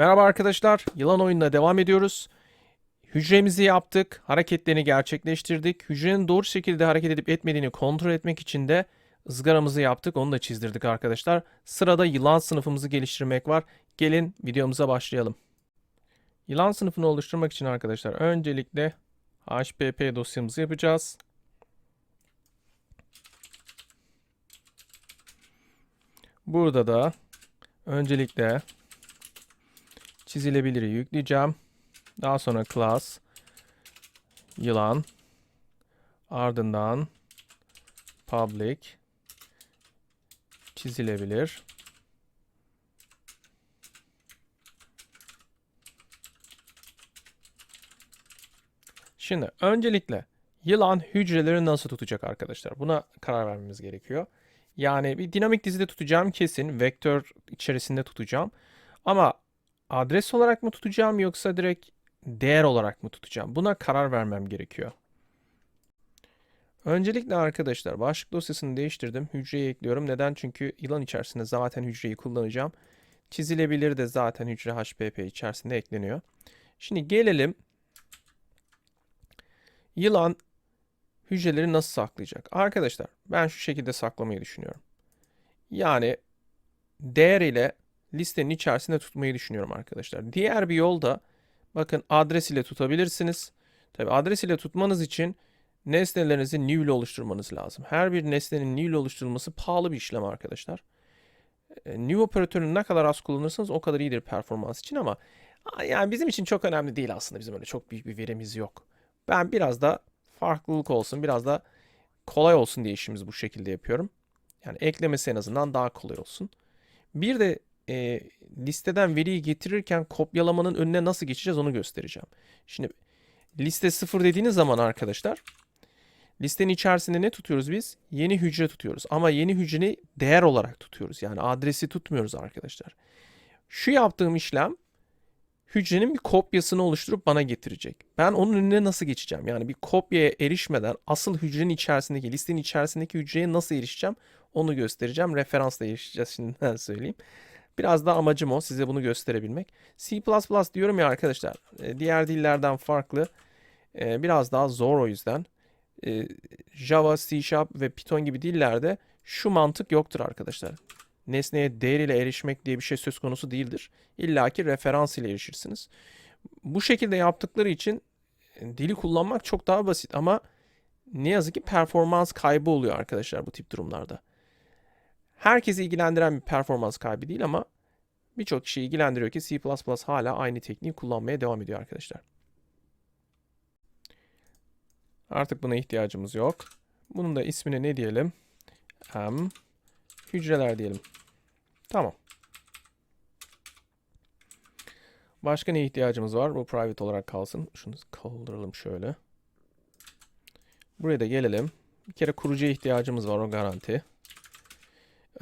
Merhaba arkadaşlar, yılan oyununa devam ediyoruz. Hücremizi yaptık, hareketlerini gerçekleştirdik. Hücrenin doğru şekilde hareket edip etmediğini kontrol etmek için de ızgaramızı yaptık, onu da çizdirdik arkadaşlar. Sırada yılan sınıfımızı geliştirmek var. Gelin videomuza başlayalım. Yılan sınıfını oluşturmak için arkadaşlar öncelikle HPP dosyamızı yapacağız. Burada da öncelikle çizilebiliri yükleyeceğim. Daha sonra class yılan ardından public çizilebilir Şimdi öncelikle yılan hücreleri nasıl tutacak arkadaşlar? Buna karar vermemiz gerekiyor. Yani bir dinamik dizide tutacağım kesin. Vektör içerisinde tutacağım. Ama adres olarak mı tutacağım yoksa direkt değer olarak mı tutacağım? Buna karar vermem gerekiyor. Öncelikle arkadaşlar başlık dosyasını değiştirdim. Hücreyi ekliyorum. Neden? Çünkü yılan içerisinde zaten hücreyi kullanacağım. Çizilebilir de zaten hücre HPP içerisinde ekleniyor. Şimdi gelelim yılan hücreleri nasıl saklayacak? Arkadaşlar ben şu şekilde saklamayı düşünüyorum. Yani değer ile listenin içerisinde tutmayı düşünüyorum arkadaşlar. Diğer bir yol da bakın adres ile tutabilirsiniz. Tabi adres ile tutmanız için nesnelerinizi new ile oluşturmanız lazım. Her bir nesnenin new ile oluşturulması pahalı bir işlem arkadaşlar. E, New operatörünü ne kadar az kullanırsanız o kadar iyidir performans için ama yani bizim için çok önemli değil aslında. Bizim öyle çok büyük bir verimiz yok. Ben biraz da farklılık olsun, biraz da kolay olsun diye işimizi bu şekilde yapıyorum. Yani eklemesi en azından daha kolay olsun. Bir de e, listeden veriyi getirirken kopyalamanın önüne nasıl geçeceğiz onu göstereceğim. Şimdi liste 0 dediğiniz zaman arkadaşlar listenin içerisinde ne tutuyoruz biz? Yeni hücre tutuyoruz. Ama yeni hücreyi değer olarak tutuyoruz. Yani adresi tutmuyoruz arkadaşlar. Şu yaptığım işlem hücrenin bir kopyasını oluşturup bana getirecek. Ben onun önüne nasıl geçeceğim? Yani bir kopyaya erişmeden asıl hücrenin içerisindeki, listenin içerisindeki hücreye nasıl erişeceğim? Onu göstereceğim. Referansla erişeceğiz şimdiden söyleyeyim. Biraz da amacım o. Size bunu gösterebilmek. C++ diyorum ya arkadaşlar. e, Diğer dillerden farklı. e, Biraz daha zor o yüzden. E, Java, C Sharp ve Python gibi dillerde şu mantık yoktur arkadaşlar. Nesneye değer ile erişmek diye bir şey söz konusu değildir. İlla ki referans ile erişirsiniz. Bu şekilde yaptıkları için dili kullanmak çok daha basit ama ne yazık ki performans kaybı oluyor arkadaşlar bu tip durumlarda. Herkesi ilgilendiren bir performans kaybı değil ama birçok kişiyi ilgilendiriyor ki C++ hala aynı tekniği kullanmaya devam ediyor arkadaşlar. Artık buna ihtiyacımız yok. Bunun da ismine ne diyelim? M hücreler diyelim. Tamam. Başka ne ihtiyacımız var? Bu private olarak kalsın. Şunu kaldıralım şöyle. Buraya da gelelim. Bir kere kurucuya ihtiyacımız var o garanti.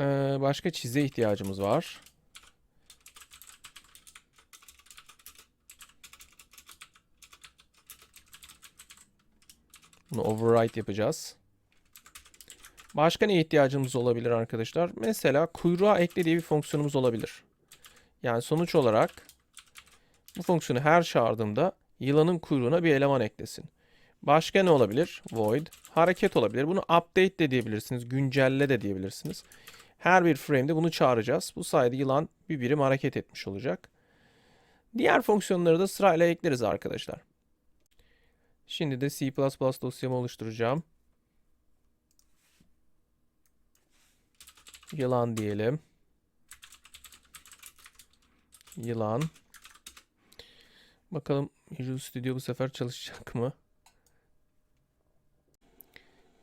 Ee, başka çize ihtiyacımız var. Bunu override yapacağız. Başka ne ihtiyacımız olabilir arkadaşlar? Mesela kuyruğa ekle diye bir fonksiyonumuz olabilir. Yani sonuç olarak bu fonksiyonu her çağırdığımda yılanın kuyruğuna bir eleman eklesin. Başka ne olabilir? Void. Hareket olabilir. Bunu update de diyebilirsiniz. Güncelle de diyebilirsiniz. Her bir frame'de bunu çağıracağız. Bu sayede yılan bir birim hareket etmiş olacak. Diğer fonksiyonları da sırayla ekleriz arkadaşlar. Şimdi de C++ dosyamı oluşturacağım. Yılan diyelim. Yılan. Bakalım Visual Studio bu sefer çalışacak mı?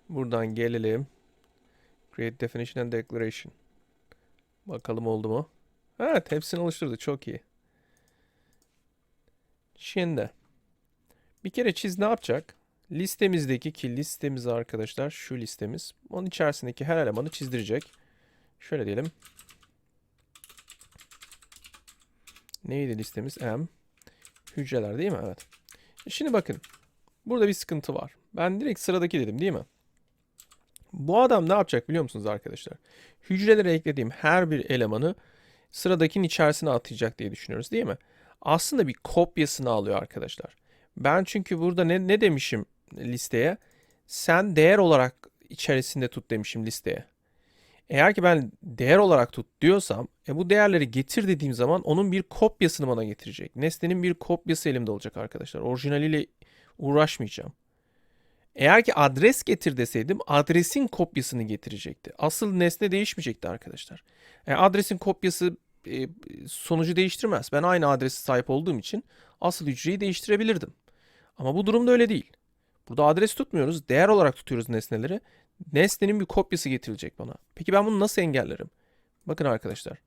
Buradan gelelim. Create Definition and Declaration. Bakalım oldu mu? Evet hepsini oluşturdu. Çok iyi. Şimdi bir kere çiz ne yapacak? Listemizdeki ki listemiz arkadaşlar şu listemiz. Onun içerisindeki her elemanı çizdirecek. Şöyle diyelim. Neydi listemiz? M. Hücreler değil mi? Evet. Şimdi bakın. Burada bir sıkıntı var. Ben direkt sıradaki dedim değil mi? Bu adam ne yapacak biliyor musunuz arkadaşlar? Hücrelere eklediğim her bir elemanı sıradakinin içerisine atayacak diye düşünüyoruz değil mi? Aslında bir kopyasını alıyor arkadaşlar. Ben çünkü burada ne, ne demişim listeye? Sen değer olarak içerisinde tut demişim listeye. Eğer ki ben değer olarak tut diyorsam e bu değerleri getir dediğim zaman onun bir kopyasını bana getirecek. Nesnenin bir kopyası elimde olacak arkadaşlar. Orijinaliyle uğraşmayacağım. Eğer ki adres getir deseydim adresin kopyasını getirecekti. Asıl nesne değişmeyecekti arkadaşlar. Yani adresin kopyası e, sonucu değiştirmez. Ben aynı adresi sahip olduğum için asıl hücreyi değiştirebilirdim. Ama bu durumda öyle değil. Burada adres tutmuyoruz. Değer olarak tutuyoruz nesneleri. Nesnenin bir kopyası getirilecek bana. Peki ben bunu nasıl engellerim? Bakın arkadaşlar.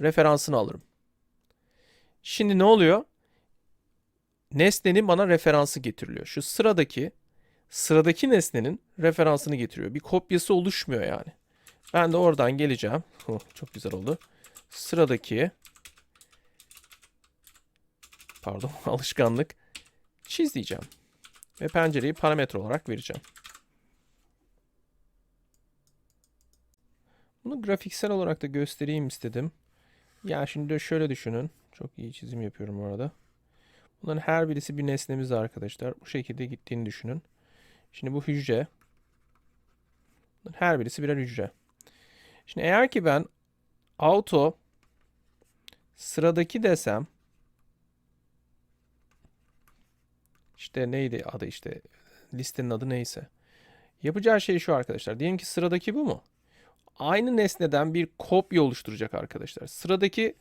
Referansını alırım. Şimdi ne oluyor? Nesnenin bana referansı getiriliyor. Şu sıradaki sıradaki nesnenin referansını getiriyor. Bir kopyası oluşmuyor yani. Ben de oradan geleceğim. Oh, çok güzel oldu. Sıradaki pardon alışkanlık çiz diyeceğim. Ve pencereyi parametre olarak vereceğim. Bunu grafiksel olarak da göstereyim istedim. Ya şimdi de şöyle düşünün. Çok iyi çizim yapıyorum bu arada. Bunların her birisi bir nesnemiz arkadaşlar. Bu şekilde gittiğini düşünün. Şimdi bu hücre. Her birisi birer hücre. Şimdi eğer ki ben auto sıradaki desem işte neydi adı işte listenin adı neyse. Yapacağı şey şu arkadaşlar. Diyelim ki sıradaki bu mu? Aynı nesneden bir kopya oluşturacak arkadaşlar. Sıradaki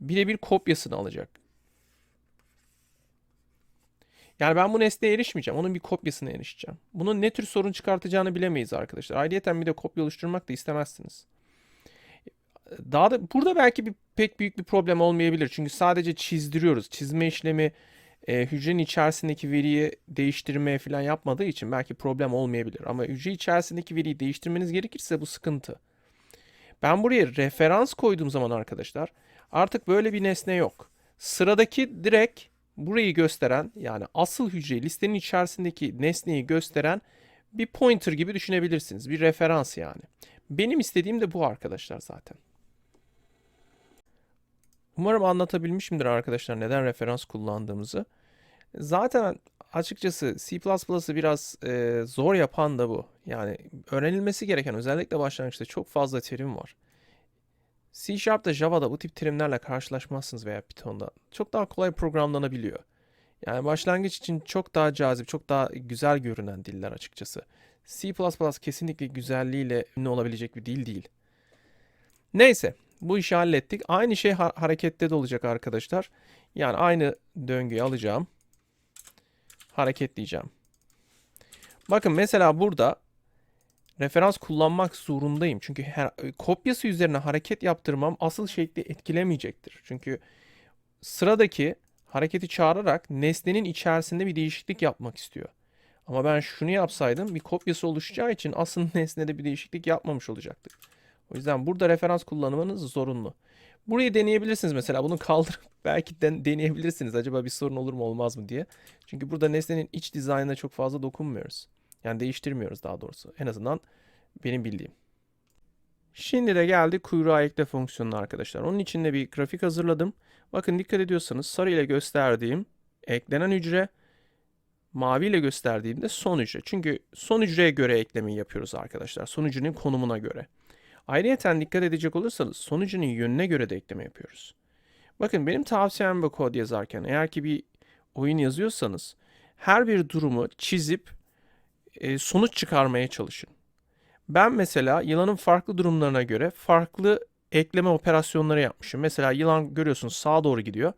birebir kopyasını alacak. Yani ben bu nesneye erişmeyeceğim. Onun bir kopyasına erişeceğim. Bunun ne tür sorun çıkartacağını bilemeyiz arkadaşlar. Ayrıyeten bir de kopya oluşturmak da istemezsiniz. Daha da burada belki bir pek büyük bir problem olmayabilir. Çünkü sadece çizdiriyoruz. Çizme işlemi e, hücrenin içerisindeki veriyi değiştirmeye falan yapmadığı için belki problem olmayabilir. Ama hücre içerisindeki veriyi değiştirmeniz gerekirse bu sıkıntı. Ben buraya referans koyduğum zaman arkadaşlar artık böyle bir nesne yok. Sıradaki direkt burayı gösteren yani asıl hücreyi listenin içerisindeki nesneyi gösteren bir pointer gibi düşünebilirsiniz. Bir referans yani. Benim istediğim de bu arkadaşlar zaten. Umarım anlatabilmişimdir arkadaşlar neden referans kullandığımızı. Zaten açıkçası C++'ı biraz e, zor yapan da bu. Yani öğrenilmesi gereken özellikle başlangıçta çok fazla terim var. C Sharp'ta Java'da bu tip terimlerle karşılaşmazsınız veya Python'da. Çok daha kolay programlanabiliyor. Yani başlangıç için çok daha cazip, çok daha güzel görünen diller açıkçası. C++ kesinlikle güzelliğiyle ünlü olabilecek bir dil değil. Neyse, bu işi hallettik. Aynı şey ha harekette de olacak arkadaşlar. Yani aynı döngüyü alacağım. Hareketleyeceğim. Bakın mesela burada referans kullanmak zorundayım. Çünkü her, kopyası üzerine hareket yaptırmam asıl şekli etkilemeyecektir. Çünkü sıradaki hareketi çağırarak nesnenin içerisinde bir değişiklik yapmak istiyor. Ama ben şunu yapsaydım bir kopyası oluşacağı için asıl nesnede bir değişiklik yapmamış olacaktık. O yüzden burada referans kullanmanız zorunlu. Burayı deneyebilirsiniz mesela. Bunu kaldırıp belki den deneyebilirsiniz. Acaba bir sorun olur mu olmaz mı diye. Çünkü burada nesnenin iç dizaynına çok fazla dokunmuyoruz. Yani değiştirmiyoruz daha doğrusu. En azından benim bildiğim. Şimdi de geldi kuyruğa ekle fonksiyonuna arkadaşlar. Onun için de bir grafik hazırladım. Bakın dikkat ediyorsanız sarı ile gösterdiğim eklenen hücre, mavi ile gösterdiğimde son hücre. Çünkü son hücreye göre eklemeyi yapıyoruz arkadaşlar. Son hücrenin konumuna göre. Ayrıyeten dikkat edecek olursanız sonucunun yönüne göre de ekleme yapıyoruz. Bakın benim tavsiyem bu kod yazarken eğer ki bir oyun yazıyorsanız her bir durumu çizip e, sonuç çıkarmaya çalışın. Ben mesela yılanın farklı durumlarına göre farklı ekleme operasyonları yapmışım. Mesela yılan görüyorsunuz sağa doğru gidiyor.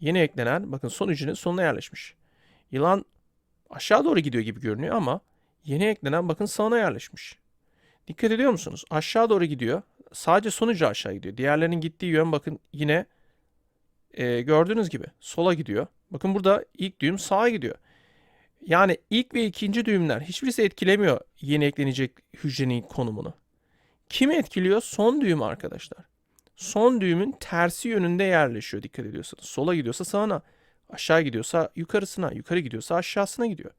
Yeni eklenen bakın sonucunun sonuna yerleşmiş. Yılan aşağı doğru gidiyor gibi görünüyor ama yeni eklenen bakın sağına yerleşmiş. Dikkat ediyor musunuz? Aşağı doğru gidiyor. Sadece sonucu aşağı gidiyor. Diğerlerinin gittiği yön bakın yine e, gördüğünüz gibi sola gidiyor. Bakın burada ilk düğüm sağa gidiyor. Yani ilk ve ikinci düğümler hiçbirisi etkilemiyor yeni eklenecek hücrenin konumunu. Kimi etkiliyor? Son düğüm arkadaşlar. Son düğümün tersi yönünde yerleşiyor dikkat ediyorsanız. Sola gidiyorsa sağına, aşağı gidiyorsa yukarısına, yukarı gidiyorsa aşağısına gidiyor.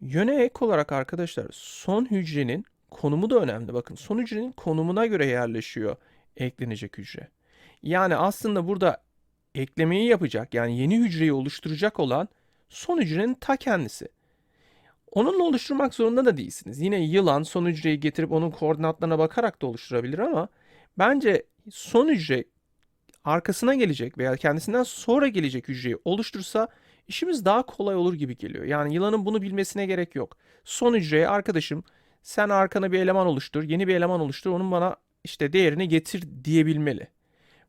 Yöne ek olarak arkadaşlar son hücrenin konumu da önemli. Bakın son hücrenin konumuna göre yerleşiyor eklenecek hücre. Yani aslında burada eklemeyi yapacak yani yeni hücreyi oluşturacak olan son hücrenin ta kendisi. Onunla oluşturmak zorunda da değilsiniz. Yine yılan son hücreyi getirip onun koordinatlarına bakarak da oluşturabilir ama bence son hücre arkasına gelecek veya kendisinden sonra gelecek hücreyi oluştursa işimiz daha kolay olur gibi geliyor. Yani yılanın bunu bilmesine gerek yok. Son hücreye arkadaşım sen arkana bir eleman oluştur, yeni bir eleman oluştur, onun bana işte değerini getir diyebilmeli.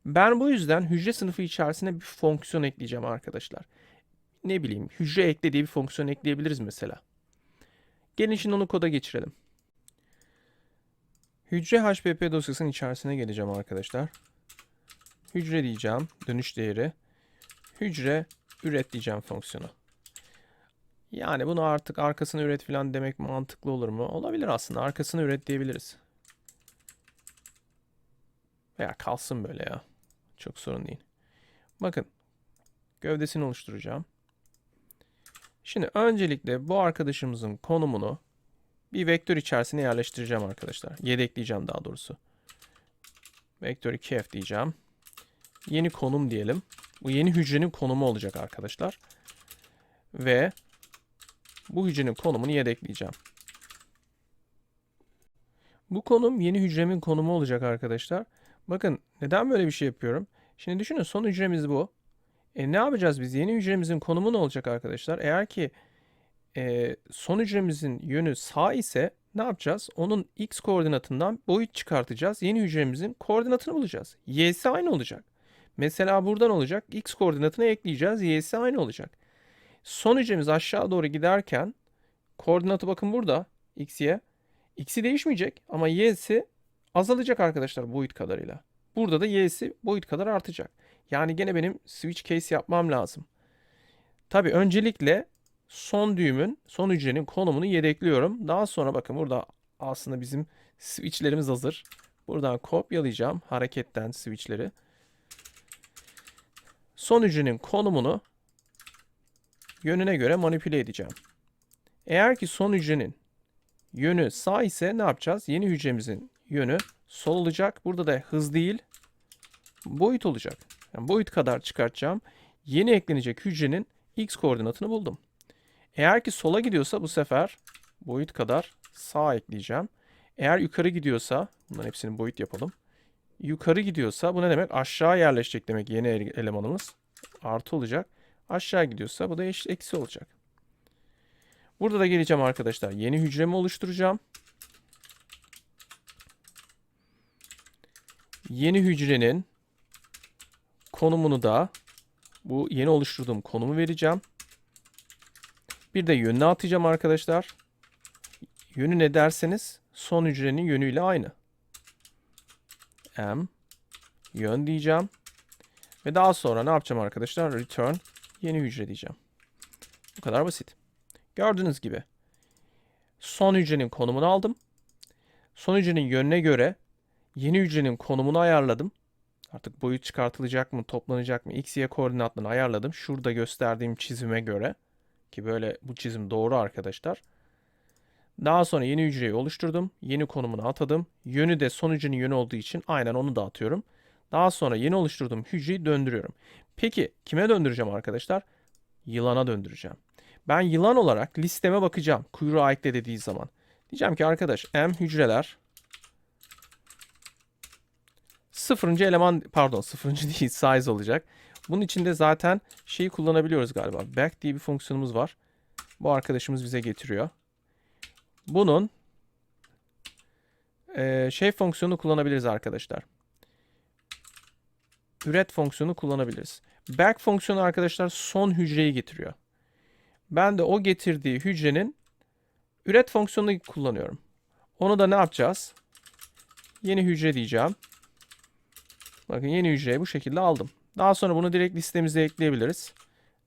Ben bu yüzden hücre sınıfı içerisine bir fonksiyon ekleyeceğim arkadaşlar. Ne bileyim hücre ekle diye bir fonksiyon ekleyebiliriz mesela. Gelin şimdi onu koda geçirelim. Hücre HPP dosyasının içerisine geleceğim arkadaşlar. Hücre diyeceğim, dönüş değeri. Hücre üret diyeceğim fonksiyonu. Yani bunu artık arkasını üret falan demek mantıklı olur mu? Olabilir aslında. Arkasını üret diyebiliriz. Veya kalsın böyle ya. Çok sorun değil. Bakın. Gövdesini oluşturacağım. Şimdi öncelikle bu arkadaşımızın konumunu bir vektör içerisine yerleştireceğim arkadaşlar. Yedekleyeceğim daha doğrusu. Vektör 2f diyeceğim. Yeni konum diyelim. Bu yeni hücrenin konumu olacak arkadaşlar. Ve bu hücrenin konumunu yedekleyeceğim. Bu konum yeni hücremin konumu olacak arkadaşlar. Bakın neden böyle bir şey yapıyorum? Şimdi düşünün son hücremiz bu. E ne yapacağız biz? Yeni hücremizin konumu ne olacak arkadaşlar? Eğer ki e, son hücremizin yönü sağ ise ne yapacağız? Onun x koordinatından boyut çıkartacağız. Yeni hücremizin koordinatını bulacağız. y'si aynı olacak. Mesela buradan olacak. X koordinatına ekleyeceğiz. Y'si aynı olacak. Son hücremiz aşağı doğru giderken koordinatı bakın burada. X, Y. X'i değişmeyecek ama Y'si azalacak arkadaşlar boyut kadarıyla. Burada da Y'si boyut kadar artacak. Yani gene benim switch case yapmam lazım. Tabi öncelikle son düğümün, son hücrenin konumunu yedekliyorum. Daha sonra bakın burada aslında bizim switchlerimiz hazır. Buradan kopyalayacağım hareketten switchleri. Son hücrenin konumunu yönüne göre manipüle edeceğim. Eğer ki son hücrenin yönü sağ ise ne yapacağız? Yeni hücremizin yönü sol olacak. Burada da hız değil, boyut olacak. Yani boyut kadar çıkartacağım. Yeni eklenecek hücrenin x koordinatını buldum. Eğer ki sola gidiyorsa bu sefer boyut kadar sağ ekleyeceğim. Eğer yukarı gidiyorsa, bunların hepsini boyut yapalım. Yukarı gidiyorsa bu ne demek? Aşağı yerleşecek demek yeni elemanımız. Artı olacak. Aşağı gidiyorsa bu da eşit eksi olacak. Burada da geleceğim arkadaşlar. Yeni hücremi oluşturacağım. Yeni hücrenin konumunu da bu yeni oluşturduğum konumu vereceğim. Bir de yönünü atacağım arkadaşlar. Yönü ne derseniz son hücrenin yönüyle aynı. M yön diyeceğim. Ve daha sonra ne yapacağım arkadaşlar? Return yeni hücre diyeceğim. Bu kadar basit. Gördüğünüz gibi son hücrenin konumunu aldım. Son hücrenin yönüne göre yeni hücrenin konumunu ayarladım. Artık boyut çıkartılacak mı, toplanacak mı? X, Y koordinatlarını ayarladım. Şurada gösterdiğim çizime göre. Ki böyle bu çizim doğru arkadaşlar. Daha sonra yeni hücreyi oluşturdum. Yeni konumunu atadım. Yönü de son hücrenin yönü olduğu için aynen onu da atıyorum. Daha sonra yeni oluşturduğum hücreyi döndürüyorum. Peki kime döndüreceğim arkadaşlar? Yılana döndüreceğim. Ben yılan olarak listeme bakacağım. Kuyruğu ekle dediği zaman. Diyeceğim ki arkadaş m hücreler sıfırıncı eleman pardon sıfırıncı değil size olacak. Bunun içinde zaten şeyi kullanabiliyoruz galiba. Back diye bir fonksiyonumuz var. Bu arkadaşımız bize getiriyor. Bunun e, şey fonksiyonu kullanabiliriz arkadaşlar. Üret fonksiyonu kullanabiliriz. Back fonksiyonu arkadaşlar son hücreyi getiriyor. Ben de o getirdiği hücrenin üret fonksiyonunu kullanıyorum. Onu da ne yapacağız? Yeni hücre diyeceğim. Bakın yeni hücreyi bu şekilde aldım. Daha sonra bunu direkt listemize ekleyebiliriz.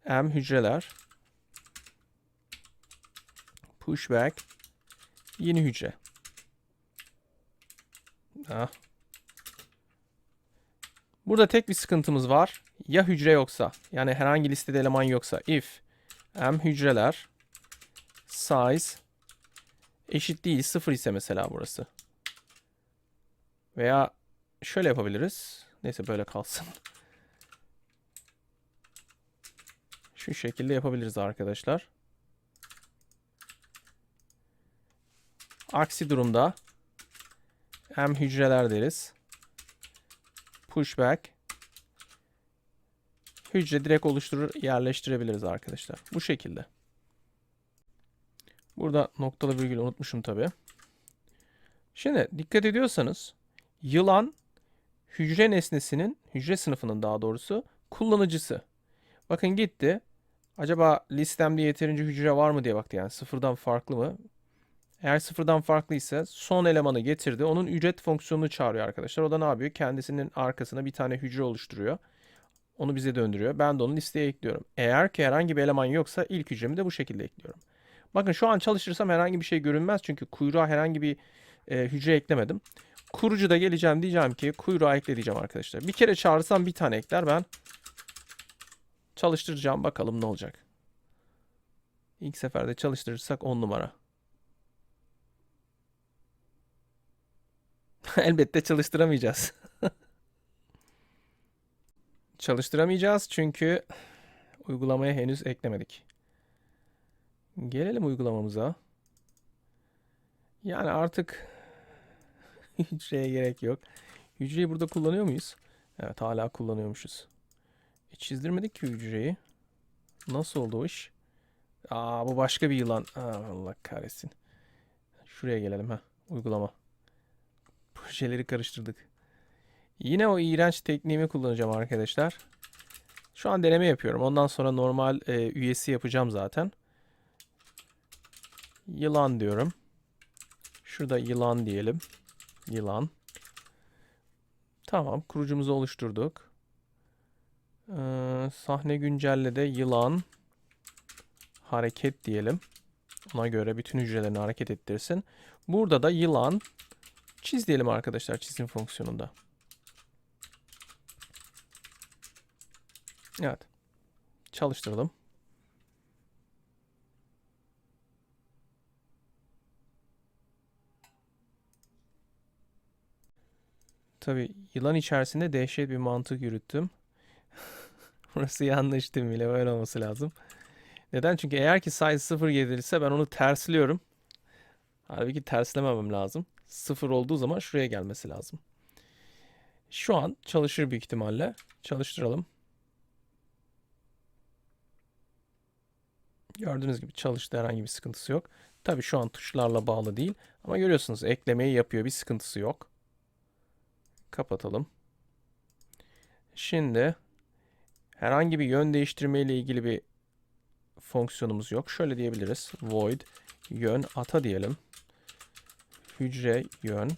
M hücreler. Pushback. Yeni hücre. Ah. Burada tek bir sıkıntımız var. Ya hücre yoksa yani herhangi listede eleman yoksa if m hücreler size eşit değil 0 ise mesela burası. Veya şöyle yapabiliriz. Neyse böyle kalsın. Şu şekilde yapabiliriz arkadaşlar. Aksi durumda hem hücreler deriz. Pushback. Hücre direkt oluşturur yerleştirebiliriz arkadaşlar. Bu şekilde. Burada noktalı virgül unutmuşum tabi. Şimdi dikkat ediyorsanız yılan hücre nesnesinin, hücre sınıfının daha doğrusu kullanıcısı. Bakın gitti. Acaba listemde yeterince hücre var mı diye baktı yani sıfırdan farklı mı? Eğer sıfırdan farklıysa son elemanı getirdi. Onun ücret fonksiyonunu çağırıyor arkadaşlar. O da ne yapıyor? Kendisinin arkasına bir tane hücre oluşturuyor. Onu bize döndürüyor. Ben de onu listeye ekliyorum. Eğer ki herhangi bir eleman yoksa ilk hücremi de bu şekilde ekliyorum. Bakın şu an çalıştırsam herhangi bir şey görünmez. Çünkü kuyruğa herhangi bir e, hücre eklemedim. Kurucu da geleceğim diyeceğim ki kuyruğa ekle diyeceğim arkadaşlar. Bir kere çağırsam bir tane ekler ben. Çalıştıracağım bakalım ne olacak. İlk seferde çalıştırırsak 10 numara. Elbette çalıştıramayacağız. Çalıştıramayacağız çünkü uygulamaya henüz eklemedik. Gelelim uygulamamıza. Yani artık hücreye gerek yok. Hücreyi burada kullanıyor muyuz? Evet hala kullanıyormuşuz. Hiç çizdirmedik ki hücreyi. Nasıl oldu o iş? Aa bu başka bir yılan. Aa, Allah kahretsin. Şuraya gelelim ha. Uygulama. Projeleri karıştırdık. Yine o iğrenç tekniğimi kullanacağım arkadaşlar. Şu an deneme yapıyorum. Ondan sonra normal e, üyesi yapacağım zaten. Yılan diyorum. Şurada yılan diyelim. Yılan. Tamam. Kurucumuzu oluşturduk. Ee, sahne güncelle de yılan hareket diyelim. Ona göre bütün hücrelerini hareket ettirsin. Burada da yılan çiz diyelim arkadaşlar çizim fonksiyonunda. Evet. Çalıştıralım. Tabi yılan içerisinde dehşet bir mantık yürüttüm. Burası yanlış değil mi? Böyle olması lazım. Neden? Çünkü eğer ki size 0 gelirse ben onu tersliyorum. Halbuki terslememem lazım. 0 olduğu zaman şuraya gelmesi lazım. Şu an çalışır büyük ihtimalle. Çalıştıralım. Gördüğünüz gibi çalıştı herhangi bir sıkıntısı yok. Tabi şu an tuşlarla bağlı değil. Ama görüyorsunuz eklemeyi yapıyor. Bir sıkıntısı yok. Kapatalım. Şimdi herhangi bir yön değiştirme ile ilgili bir fonksiyonumuz yok. Şöyle diyebiliriz. Void yön ata diyelim. Hücre yön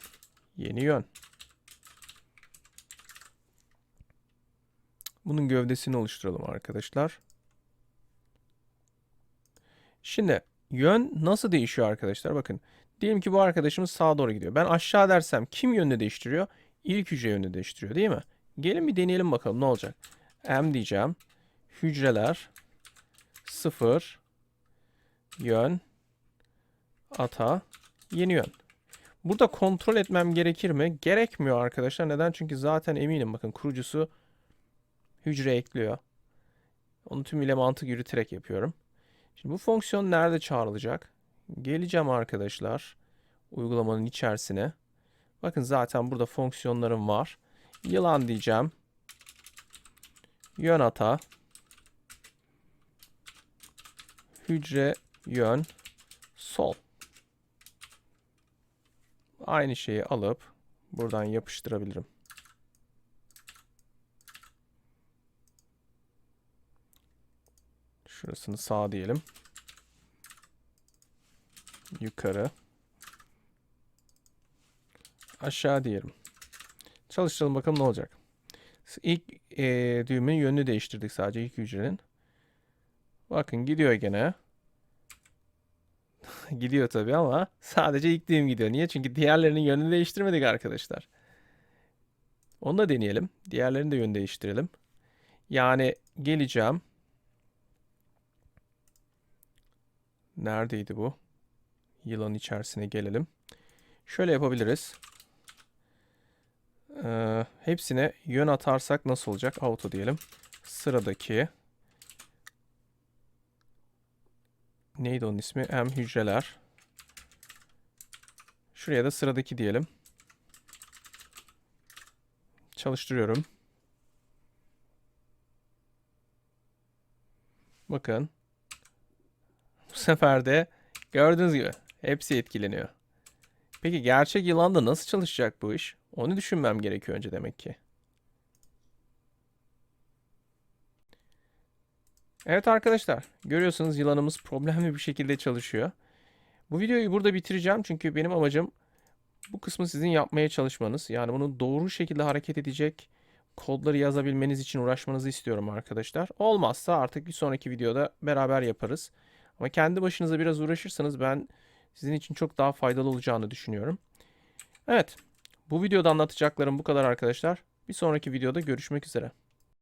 yeni yön. Bunun gövdesini oluşturalım arkadaşlar. Şimdi yön nasıl değişiyor arkadaşlar? Bakın diyelim ki bu arkadaşımız sağa doğru gidiyor. Ben aşağı dersem kim yönünü değiştiriyor? İlk hücre yönünü değiştiriyor değil mi? Gelin bir deneyelim bakalım ne olacak. M diyeceğim. Hücreler 0 yön ata yeni yön. Burada kontrol etmem gerekir mi? Gerekmiyor arkadaşlar. Neden? Çünkü zaten eminim bakın kurucusu hücre ekliyor. Onu tümüyle mantık yürüterek yapıyorum. Şimdi bu fonksiyon nerede çağrılacak? Geleceğim arkadaşlar uygulamanın içerisine. Bakın zaten burada fonksiyonlarım var. Yılan diyeceğim. Yön ata. Hücre yön sol. Aynı şeyi alıp buradan yapıştırabilirim. Şurasını sağ diyelim. Yukarı. Aşağı diyelim. Çalıştıralım bakalım ne olacak. İlk e, düğmenin yönünü değiştirdik sadece ilk hücrenin. Bakın gidiyor gene. gidiyor tabii ama sadece ilk düğüm gidiyor. Niye? Çünkü diğerlerinin yönünü değiştirmedik arkadaşlar. Onu da deneyelim. Diğerlerini de yön değiştirelim. Yani geleceğim. Neredeydi bu? yılanın içerisine gelelim. Şöyle yapabiliriz. Ee, hepsine yön atarsak nasıl olacak? Auto diyelim. Sıradaki neydi onun ismi? M hücreler. Şuraya da sıradaki diyelim. Çalıştırıyorum. Bakın. Bu sefer de gördüğünüz gibi hepsi etkileniyor. Peki gerçek yılanda nasıl çalışacak bu iş? Onu düşünmem gerekiyor önce demek ki. Evet arkadaşlar, görüyorsunuz yılanımız problemli bir şekilde çalışıyor. Bu videoyu burada bitireceğim çünkü benim amacım bu kısmı sizin yapmaya çalışmanız. Yani bunu doğru şekilde hareket edecek kodları yazabilmeniz için uğraşmanızı istiyorum arkadaşlar. Olmazsa artık bir sonraki videoda beraber yaparız. Ama kendi başınıza biraz uğraşırsanız ben sizin için çok daha faydalı olacağını düşünüyorum. Evet, bu videoda anlatacaklarım bu kadar arkadaşlar. Bir sonraki videoda görüşmek üzere.